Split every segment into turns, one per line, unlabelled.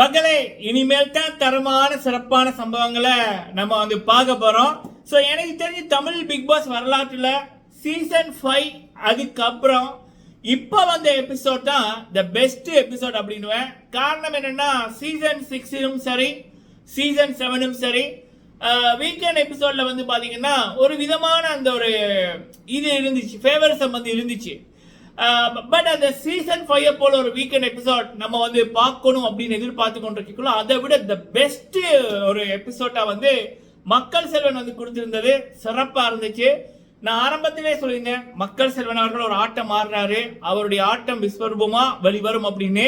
மக்களே இனிமேல் தான் தரமான சிறப்பான சம்பவங்களை நம்ம வந்து பார்க்க போறோம். ஸோ எனக்கு தெரிஞ்சு தமிழ் பிக் பாஸ் வரலாற்றில் சீசன் ஃபைவ் அதுக்கப்புறம் இப்போ வந்த எபிசோட் தான் த பெஸ்ட் எபிசோட் அப்படின்னுவேன். காரணம் என்னன்னா சீசன் சிக்ஸிலும் சரி சீசன் செவனும் சரி வீக்கெண்ட் எபிசோடில் வந்து பார்த்தீங்கன்னா ஒரு விதமான அந்த ஒரு இது இருந்துச்சு ஃபேவரிசம் வந்து இருந்துச்சு. Um, பட் அந்த சீசன் ஃபைவ் போல ஒரு வீக்கெண்ட் எபிசோட் நம்ம வந்து பார்க்கணும் அப்படின்னு எதிர்பார்த்து கொண்டிருக்கோம் அதை விட த பெஸ்ட் ஒரு எபிசோட்டா வந்து மக்கள் செல்வன் வந்து கொடுத்திருந்தது. சிறப்பா இருந்துச்சு. நான் ஆரம்பத்திலே சொல்லியிருந்தேன் மக்கள் செல்வன் அவர்கள் ஒரு ஆட்டம் ஆடுறாரு. அவருடைய ஆட்டம் விஸ்வரூபமா வெளிவரும் அப்படின்னு.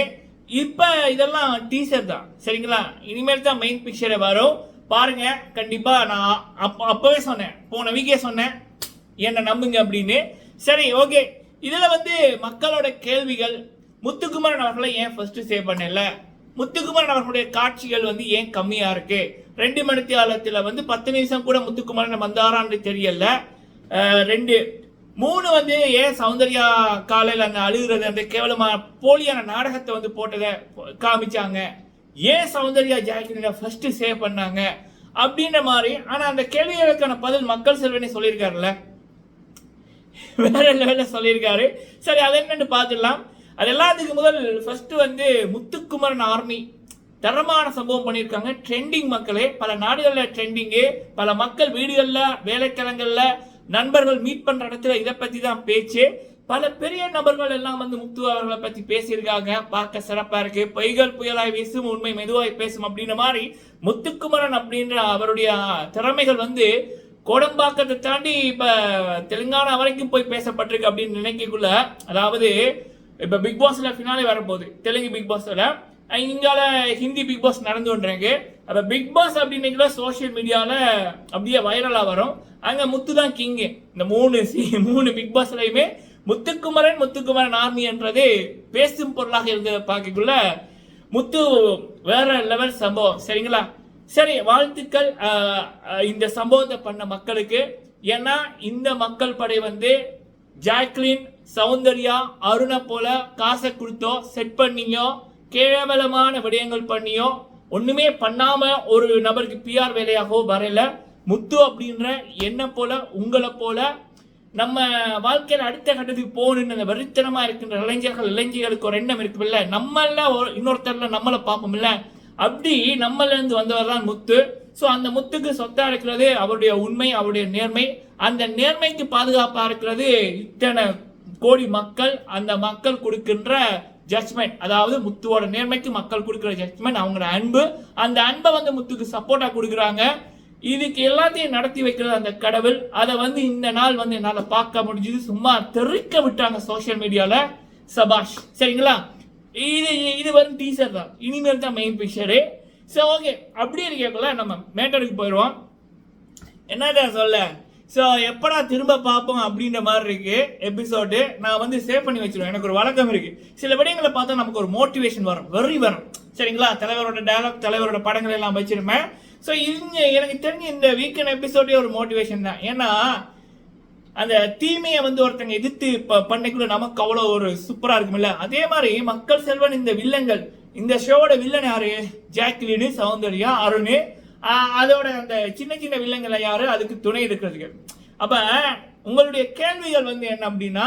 இப்ப இதெல்லாம் டீசர் தான். சரிங்களா? இனிமேல் தான் மெயின் பிக்சரே வரும். பாருங்க கண்டிப்பா நான் அப்போ அப்பவே சொன்னேன். போன வீக்கே சொன்னேன். என்ன நம்புங்க அப்படின்னு. சரி ஓகே இதில் வந்து மக்களோட கேள்விகள் முத்துக்குமரன் அவர்களை ஏன் ஃபர்ஸ்ட் சேவ் பண்ணல? முத்துக்குமரன் அவர்களுடைய காட்சிகள் வந்து ஏன் கம்மியாக இருக்கு? ரெண்டு மணி தியாலத்துல வந்து பத்து நிமிஷம் கூட முத்துக்குமரன் வந்தாரான்னு தெரியல. ரெண்டு மூணு வந்து ஏன் சௌந்தர்யா காலையில் அந்த அழுகிறது அந்த கேவலமா போலியான நாடகத்தை வந்து போட்டதை காமிச்சாங்க. ஏன் சௌந்தர்யா ஜாக்கிரதை ஃபர்ஸ்ட் சேவ் பண்ணாங்க? அப்படின்ற மாதிரி ஆனால் அந்த கேள்விகளுக்கான பதில் மக்கள் செல்வனே சொல்லியிருக்காருல்ல. வேற லெவலில் சொல்லியிருக்காரு. சரி அது என்னன்னு பார்த்துடலாம். அது எல்லாத்துக்கு முதல் ஃபர்ஸ்ட் வந்து முத்துக்குமரன் ஆர்மி தரமான சம்பவம் பண்ணியிருக்காங்க. ட்ரெண்டிங் மக்களே பல நாடுகளில் ட்ரெண்டிங்கு பல மக்கள் வீடுகளில் வேலைக்கிழங்களில் நண்பர்கள் மீட் பண்ற இடத்துல இதை பத்தி தான் பேச்சு. பல பெரிய நபர்கள் எல்லாம் வந்து முத்து அவர்களை பத்தி பேசியிருக்காங்க. பார்க்க சிறப்பா இருக்கு. பொய்கள் புயலாய் வீசும் உண்மை மெதுவாய் பேசும் அப்படின்ற மாதிரி முத்துக்குமரன் அப்படின்ற அவருடைய திறமைகள் வந்து கோடம்பாக்கத்தை தாண்டி இப்போ தெலுங்கானா வரைக்கும் போய் பேசப்பட்டிருக்கு அப்படின்னு நினைக்கக்குள்ள அதாவது இப்போ பிக் பாஸில் ஃபினாலே வரப்போகுது. தெலுங்கு பிக் பாஸில் இங்கால ஹிந்தி பிக் பாஸ் நடந்து கொண்டிருக்கு. அப்போ பிக் பாஸ் அப்படின்னு சோஷியல் மீடியாவில் அப்படியே வைரலாக வரும். அங்கே முத்து தான் கிங்கு இந்த மூணு சி- மூணு பிக் பாஸ்லையுமே முத்துக்குமரன் முத்துக்குமரன் ஆர்மி என்றது பேசும் பொருளாக இருந்ததை பார்க்கக்குள்ள முத்து வேற லெவல் சம்பவம். சரிங்களா? சரி வாழ்த்துக்கள் இந்த சம்பவத்தை பண்ண மக்களுக்கு. ஏன்னா இந்த மக்கள் படை வந்து ஜாக்லின் சௌந்தர்யா அருணை போல காசை கொடுத்தோ செட் பண்ணியோ கேவலமான விடயங்கள் பண்ணியோ ஒன்றுமே பண்ணாம ஒரு நபருக்கு பிஆர் வேலையாகவோ வரல முத்து அப்படின்ற என்ன போல உங்களை போல நம்ம வாழ்க்கையில் அடுத்த கட்டத்துக்கு போகணும்னு அந்த வெறித்தனமா இருக்கின்ற இளைஞர்கள் இளைஞர்களுக்கு ஒரு எண்ணம் இருக்குல்ல நம்மள ஒரு நம்மளை நம்மளை பார்ப்போம்ல. அப்படி நம்மளிருந்து வந்தவர் தான் முத்து. ஸோ அந்த முத்துக்கு சொத்தா இருக்கிறது அவருடைய உண்மை அவருடைய நேர்மை. அந்த நேர்மைக்கு பாதுகாப்பாக இருக்கிறது இத்தனை கோடி மக்கள் அந்த மக்கள் கொடுக்கின்ற ஜட்ஜ்மெண்ட் அதாவது முத்துவோட நேர்மைக்கு மக்கள் கொடுக்குற ஜட்ஜ்மெண்ட் அவங்களோட அன்பு. அந்த அன்பை வந்து முத்துக்கு சப்போர்ட்டாக கொடுக்குறாங்க. இதுக்கு எல்லாத்தையும் நடத்தி வைக்கிறது அந்த கடவுள். அதை வந்து இந்த நாள் வந்து என்னால் பார்க்க முடிஞ்சது. சும்மா தெறிக்க விட்டாங்க சோஷியல் மீடியாவில் சபாஷ் சரிங்களா? இது இது வந்து டீசர் தான். இனிமேல் தான் மெயின் பிக்சரு சரி ஓகே அப்படி இருக்கக்குள்ள நம்ம மேட்டருக்கு போயிடுவோம் என்னதான் சொல்ல? ஸோ எப்படா திரும்ப பார்ப்போம் அப்படின்ற மாதிரி இருக்கு எபிசோடு நான் வந்து சேவ் பண்ணி வச்சிருவேன். எனக்கு ஒரு வழக்கம் இருக்கு. சில விடயங்களை பார்த்தா நமக்கு ஒரு மோட்டிவேஷன் வரும். வெறி வரும். சரிங்களா? தலைவரோட டயலாக் தலைவரோட படங்கள் எல்லாம் வச்சிருப்பேன். ஸோ இங்க எனக்கு தெரிஞ்ச இந்த வீக்கெண்ட் எபிசோடே ஒரு மோட்டிவேஷன் தான். ஏன்னா அந்த தீமையை வந்து ஒருத்தங்க எதிர்த்து ப- பண்ணக்குள்ள நமக்கு அவ்வளோ ஒரு சூப்பராக இருக்கும்ல அதே மாதிரி மக்கள் செல்வன் இந்த வில்லங்கள் இந்த ஷோவோட வில்லன் யாரு? ஜாக்லினு சௌந்தர்யா அருண். அதோட அந்த சின்ன சின்ன வில்லங்கள் யாரு? அதுக்கு துணை இருக்கிறதுக்கு அப்போ உங்களுடைய கேள்விகள் வந்து என்ன அப்படின்னா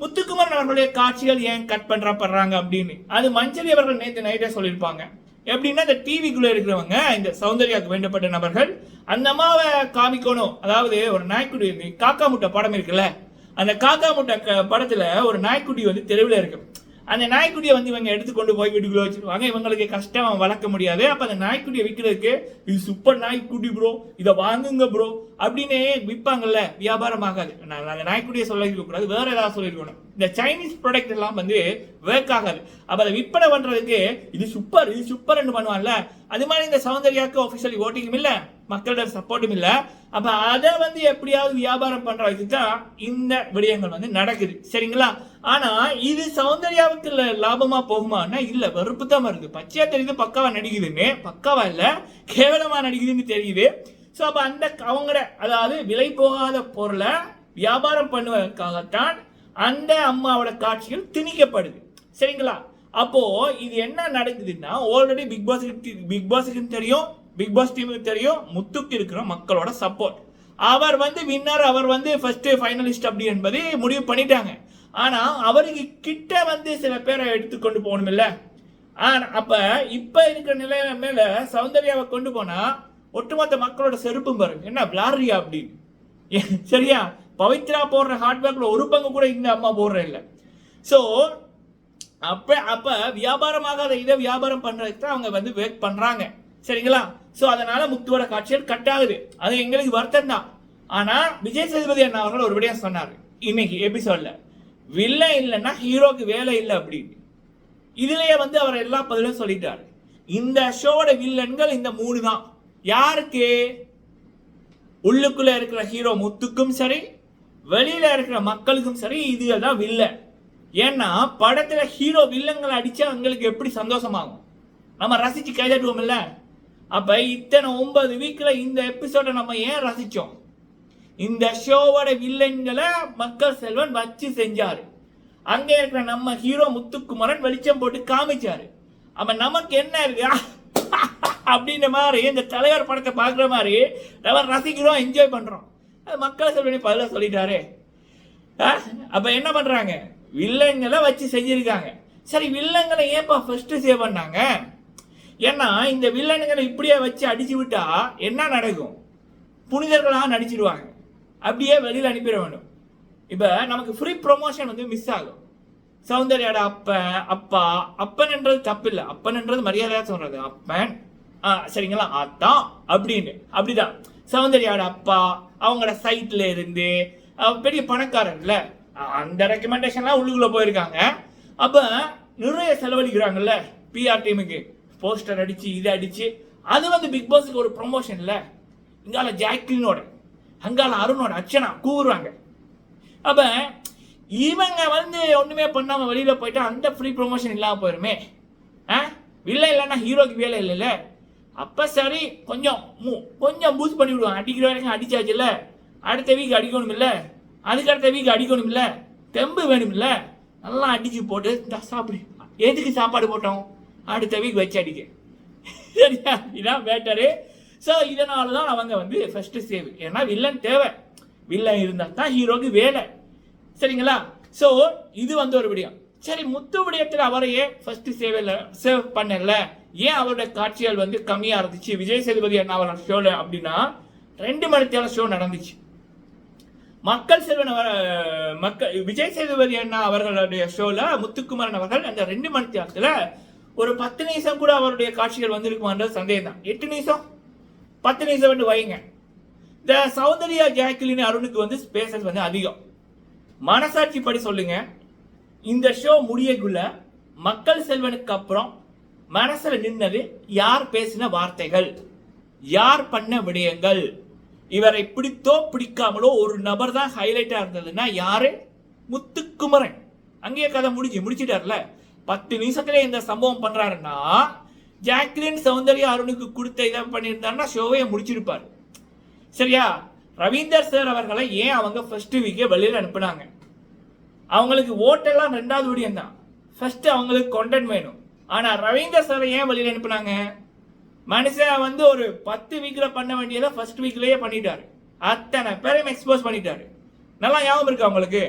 முத்துக்குமரன் அவர்களுடைய காட்சிகள் ஏன் கட் பண்றப்படுறாங்க அப்படின்னு. அது மஞ்சள் அவர்கள் நேற்று நைட்டே சொல்லியிருப்பாங்க. எப்படின்னா இந்த டிவிக்குள்ளே இருக்கிறவங்க இந்த சௌந்தர்யாவுக்கு வேண்டப்பட்ட நபர்கள் அந்த அம்மாவை காமிக்கணும். அதாவது ஒரு நாய்க்குடி காக்கா முட்டை படம் இருக்குல்ல? அந்த காக்கா முட்டை க- ஒரு நாய்க்குட்டி வந்து தெருவில் இருக்கு. அந்த நாய்க்குட்டியை வந்து இவங்க எடுத்து கொண்டு போய் வீட்டுக்குள்ளே வச்சிருவாங்க. இவங்களுக்கு கஷ்டம் வளர்க்க முடியாது. அப்போ அந்த நாய்க்குட்டியை விற்கிறதுக்கு இது சூப்பர் நாய்க்குட்டி ப்ரோ இதை வாங்குங்க ப்ரோ அப்படின்னு விற்பாங்கல்ல வியாபாரம் ஆகாது. நான் அந்த நாய்க்குட்டியை சொல்லிருக்க கூடாது. வேற ஏதாவது சொல்லியிருக்கணும் இந்த சைனீஸ் ப்ராடக்ட் எல்லாம் வந்து ஒர்க் ஆகாது. அப்போ அதை விற்பனை பண்ணுறதுக்கு இது சூப்பர் இது சூப்பர்னு பண்ணுவான்ல. அது மாதிரி இந்த சௌந்தர்யாக்கு ஒஃபிஷியலி ஓட்டிங்கும் இல்லை? மக்களோட சப்போர்ட்டும் இல்லை. அப்போ அதை வந்து எப்படியாவது வியாபாரம் பண்றதுக்கு தான் இந்த விடயங்கள் வந்து நடக்குது. சரிங்களா? ஆனால் இது சௌந்தர்யாவுக்கு லாபமாக போகுமான்னா இல்லை வெறுப்பு தான் வருது. பச்சையாக தெரியுது பக்காவா நடிக்குதுன்னு. பக்காவாக இல்லை கேவலமாக நடிக்குதுன்னு தெரியுது. ஸோ அப்போ அந்த அவங்கள அதாவது விலை போகாத பொருளை வியாபாரம் பண்ணுவதற்காகத்தான் அந்த அம்மாவோட காட்சிகள் திணிக்கப்படுது. சரிங்களா? அப்போ இது என்ன நடக்குதுன்னா ஆல்ரெடி பிக் பாஸ் பிக் பாஸுக்கு தெரியும். பிக் பாஸ் டீமுக்கு தெரியும் முத்துக்கு இருக்கிற மக்களோட சப்போர்ட் அவர் வந்து வின்னர் அவர் வந்து ஃபர்ஸ்ட் ஃபைனலிஸ்ட் அப்படி என்பதை முடிவு பண்ணிட்டாங்க. ஆனா அவருக்கு கிட்ட வந்து சில பேரை எடுத்துக்கொண்டு போகணும் இல்ல. அப்ப இப்ப இருக்கிற நிலையில மேல சௌந்தர்யாவை கொண்டு போனா ஒட்டுமொத்த மக்களோட செருப்பும் பாருங்க. என்ன பிளாரியா அப்படின்னு ஏன், சரியா? பவித்ரா போடுற ஹார்ட்வேர்க்ல ஒரு பங்கு கூட இந்த அம்மா போடுற இல்ல. ஸோ அப்ப அப்ப வியாபாரமாகாத இதை வியாபாரம் பண்றதுக்கு தான் அவங்க வந்து வேக் பண்றாங்க. சரிங்களா? ஸோ அதனால முத்துவோட காட்சிகள் கட் ஆகுது அது எங்களுக்கு வருத்தம் தான். ஆனா விஜய் சேதுபதி அண்ணா அவர்கள் ஒருபடியா சொன்னார். இன்னைக்கு எபிசோட்ல வில்லன் இல்லைன்னா ஹீரோக்கு வேலை இல்லை அப்படின்னு. இதுலயே வந்து அவர் எல்லா பதிலும் சொல்லிட்டாரு. இந்த ஷோவோட வில்லன்கள் இந்த மூணு தான். யாருக்கு? உள்ளுக்குள்ள இருக்கிற ஹீரோ முத்துக்கும் சரி வெளியில இருக்கிற மக்களுக்கும் சரி இது தான் வில்லன். ஏன்னா படத்துல ஹீரோ வில்லங்களை அடிச்சா எங்களுக்கு எப்படி சந்தோஷமாகும்? நம்ம ரசிச்சு கைதட்டுவோம் இல்லை அப்போ இத்தனை ஒன்பது வீக்கில் இந்த எபிசோடை நம்ம ஏன் ரசித்தோம் இந்த ஷோவோட வில்லன்களை மக்கள் செல்வன் வச்சு செஞ்சார். அங்கே இருக்கிற நம்ம ஹீரோ முத்துக்குமரன் வெளிச்சம் போட்டு காமிச்சாரு. அப்போ நமக்கு என்ன இருக்கா? அப்படின்ற மாதிரி இந்த தலைவர் படத்தை பார்க்குற மாதிரி நம்ம ரசிக்கிறோம் என்ஜாய் பண்ணுறோம் அது மக்கள் செல்வனி பதில சொல்லிட்டாரு. அப்போ என்ன பண்ணுறாங்க வில்லங்களை வச்சு செஞ்சுருக்காங்க. சரி வில்லங்களை ஏன்ப்பா ஃபஸ்ட்டு சேவ் பண்ணாங்க? ஏன்னா இந்த வில்லனுங்களை இப்படியே வச்சு அடிச்சு விட்டா என்ன நடக்கும்? புனிதர்களாக நடிச்சிடுவாங்க அப்படியே வெளியில் அனுப்பிட வேண்டும். இப்போ நமக்கு ஃப்ரீ ப்ரொமோஷன் வந்து மிஸ் ஆகும். சௌந்தர்யோட அப்பன் அப்பா அப்பன்ன்றது தப்பு இல்லை அப்பன்ன்றது மரியாதையாக சொல்கிறது அப்பன் ஆ சரிங்களா? அதான் அப்படின்னு. அப்படிதான். சௌந்தர்யாட அப்பா அவங்களோட சைட்ல இருந்து பெரிய பணக்காரர்ல அந்த ரெக்கமெண்டேஷன்லாம் உள்ளுக்குள்ளே போயிருக்காங்க. அப்போ நிறைய செலவழிக்கிறாங்கல்ல பிஆர் டீமுக்கு போஸ்டர் அடித்து இதை அடித்து அது வந்து பிக் பாஸுக்கு ஒரு ப்ரொமோஷன் இல்லை. இங்கால ஜாக்லினோட அங்கால அருணோட அச்சனா கூறுவாங்க அப்போ இவங்க வந்து ஒன்றுமே பண்ணாமல் வெளியில் போயிட்டா அந்த ஃப்ரீ ப்ரொமோஷன் இல்லாமல் போயிருமே. ஆ? இல்லை இல்லைன்னா ஹீரோக்கு வேலை இல்லைல்ல. அப்போ சரி கொஞ்சம் மூ கொஞ்சம் பூஸ்ட் பண்ணி விடுவாங்க. அடிக்கிற வரைக்கும் அடிச்சாச்சுல்ல அடுத்த வீக் அடிக்கணும் இல்லை. அதுக்கு அடுத்த வீக் அடிக்கணும் இல்லை. தெம்பு வேணும் இல்லை. நல்லா அடிச்சு போட்டு சாப்பிடு. எதுக்கு சாப்பாடு போட்டோம்? அடுத்த வீக் வச்சு அடிக்க. சரியா? இதான் பேட்டரு ஸோ இதனால தான் அவங்க வந்து ஃபர்ஸ்ட் சேவ் ஏன்னா வில்லன் தேவை. வில்லன் இருந்தால் தான் ஹீரோக்கு வேலை. சரிங்களா? ஸோ இது வந்து ஒரு விடயம். சரி முத்து விடயத்தில் அவரையே ஃபர்ஸ்ட் சேவையில் சேவ் பண்ணல? ஏன் அவருடைய காட்சிகள் வந்து கம்மியாக இருந்துச்சு? விஜய் சேதுபதி என்ன அவரோட ஷோவில் அப்படின்னா ரெண்டு மணித்தால ஷோ நடந்துச்சு. மக்கள் செல்வன் அவர் மக்கள் விஜய் சேதுபதி அண்ணா அவர்களுடைய ஷோவில் முத்துக்குமரன் அவர்கள் அந்த ரெண்டு மணி நேரத்துல ஒரு பத்து நிமிஷம் கூட அவருடைய காட்சிகள் வந்திருக்குமான்றது சந்தேகம் தான் எட்டு நிமிஷம்? பத்து நிமிஷம் வந்து வைங்க. இந்த சௌந்தர்யா ஜாக்லின் அருணுக்கு வந்து ஸ்பேசஸ் வந்து அதிகம். மனசாட்சி படி சொல்லுங்க. இந்த ஷோ முடியக்குள்ள மக்கள் செல்வனுக்கு அப்புறம் மனசில் நின்னது யார் பேசின வார்த்தைகள்? யார் பண்ண விடயங்கள்? இவரை பிடித்தோ பிடிக்காமலோ ஒரு நபர் தான் ஹைலைட்டாக இருந்ததுன்னா யாரு? முத்துக்குமரன். அங்கேயே கதை முடிஞ்சு முடிச்சிட்டார்ல. பத்து நிமிஷத்துல இந்த சம்பவம் பண்றாருன்னா ஜாக்லின் சௌந்தர்யா அருணுக்கு கொடுத்த இதை பண்ணியிருந்தாருன்னா ஷோவையை முடிச்சிருப்பாரு. சரியா? ரவீந்தர் சார் அவர்களை ஏன் அவங்க ஃபர்ஸ்ட் வீக்கே வெளியில் அனுப்புனாங்க? அவங்களுக்கு ஓட்டெல்லாம் ரெண்டாவது விடியம் தான். ஃபர்ஸ்ட் அவங்களுக்கு கொண்டன்ட் வேணும். ஆனால் ரவீந்தர் சாரை ஏன் வெளியில் அனுப்புனாங்க? மனுஷன் வந்து ஒரு பத்து வீக்கில் பண்ண வேண்டியதை ஃபர்ஸ்ட் வீக்லேயே பண்ணிட்டாரு. அத்தனை பேரையும் எக்ஸ்போஸ் பண்ணிட்டாரு. நல்லா ஞாபகம் இருக்கு அவங்களுக்கு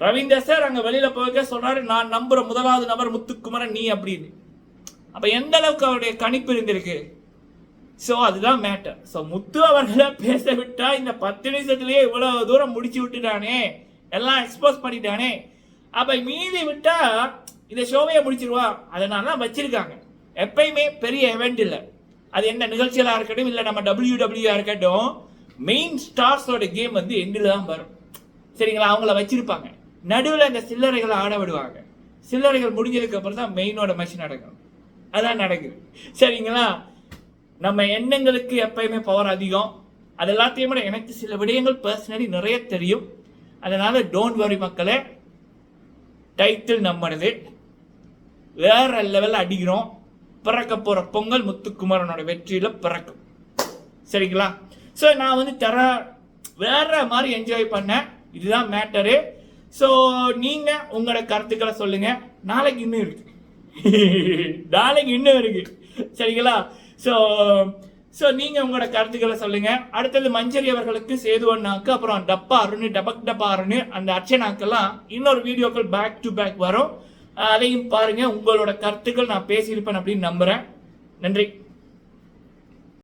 ரவீந்தர் சார் அங்கே வெளியில் போக சொன்னார் நான் நம்புற முதலாவது நபர் முத்துக்குமரன் நீ அப்படின்னு. அப்போ எந்த அளவுக்கு அவருடைய கணிப்பு இருந்திருக்கு? ஸோ அதுதான் மேட்டர் ஸோ முத்து அவர்களை பேச விட்டா இந்த பத்து நிமிஷத்துலேயே இவ்வளவு தூரம் முடிச்சு விட்டுட்டானே. எல்லாம் எக்ஸ்போஸ் பண்ணிட்டானே. அப்போ மீதி விட்டா இந்த ஷோவையை முடிச்சிருவா. அதனால தான் வச்சிருக்காங்க. எப்பயுமே பெரிய எவெண்ட் இல்லை. அது என்ன நிகழ்ச்சிகளாக இருக்கட்டும் இல்லை நம்ம டபிள்யூ டபிள்யூஆ இருக்கட்டும் மெயின் ஸ்டார்ஸோட கேம் வந்து எண்டில் தான் வரும். சரிங்களா? அவங்கள வச்சிருப்பாங்க. நடுவில் இந்த சில்லறைகளை ஆட விடுவாங்க. சில்லறைகள் முடிஞ்சதுக்கு அப்புறம் தான் மெயினோட மேட்ச் நடக்கும் அதான் நடக்குது. சரிங்களா? நம்ம எண்ணங்களுக்கு எப்பயுமே பவர் அதிகம். அது எல்லாத்தையும் விட எனக்கு சில விடயங்கள் பர்சனலி நிறைய தெரியும். அதனால டோன்ட் வரி மக்களே. டைட்டில் நம்மனது வேற லெவலில் அடிக்கிறோம். பிறக்க போகிற பொங்கல் முத்துக்குமாரனோட வெற்றியில் பிறக்கும். சரிங்களா? ஸோ நான் வந்து தர வேற மாதிரி என்ஜாய் பண்ணேன். இதுதான் மேட்டரு ஸோ நீங்க உங்களோட கருத்துக்களை சொல்லுங்க. நாளைக்கு இன்னும் இருக்கு. நாளைக்கு இன்னும் இருக்கு. சரிங்களா? ஸோ ஸோ நீங்கள் உங்களோட கருத்துக்களை சொல்லுங்கள் அடுத்தது மஞ்சரி அவர்களுக்கு சேதுவண்ணாக்கு அப்புறம் டப்பா அருண் டபக் டப்பா அருண் அந்த அர்ச்சனாக்கெல்லாம் இன்னொரு வீடியோக்கள் பேக் டு பேக் வரும். அதையும் பாருங்கள் உங்களோட கருத்துக்கள் நான் பேசியிருப்பேன் அப்படின்னு நம்புகிறேன் நன்றி.